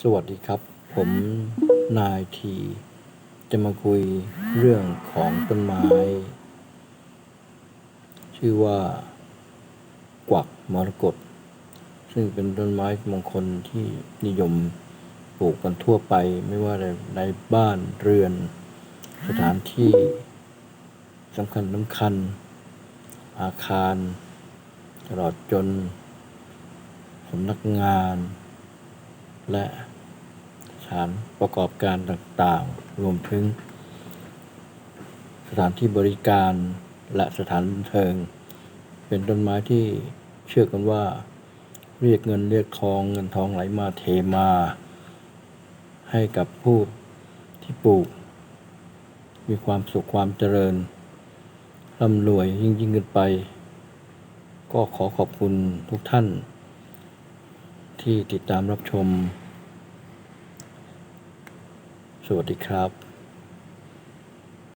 สวัสดีครับ ผมนายที จะมาคุยเรื่องของต้นไม้ ชื่อว่า กวักมรกตซึ่งเป็นต้นไม้มงคลที่นิยมปลูกกันทั่วไป ไม่ว่าในในบ้านเรือน สถานที่สำคัญสำคัญ อาคาร ตลอดจนสำนักงาน และสถานประกอบการต่างๆ รวมถึง สถานที่บริการและสถานบันเทิง เป็นต้นไม้ที่เชื่อกันว่า เรียกเงินเรียกทองเงินทองไหลมาเทมา ให้กับผู้ที่ปลูก มีความสุขความเจริญร่ำรวยยิ่งยิ่งขึ้นไป ก็ขอขอบคุณทุกท่าน ที่ติดตามรับชม สวัสดีครับ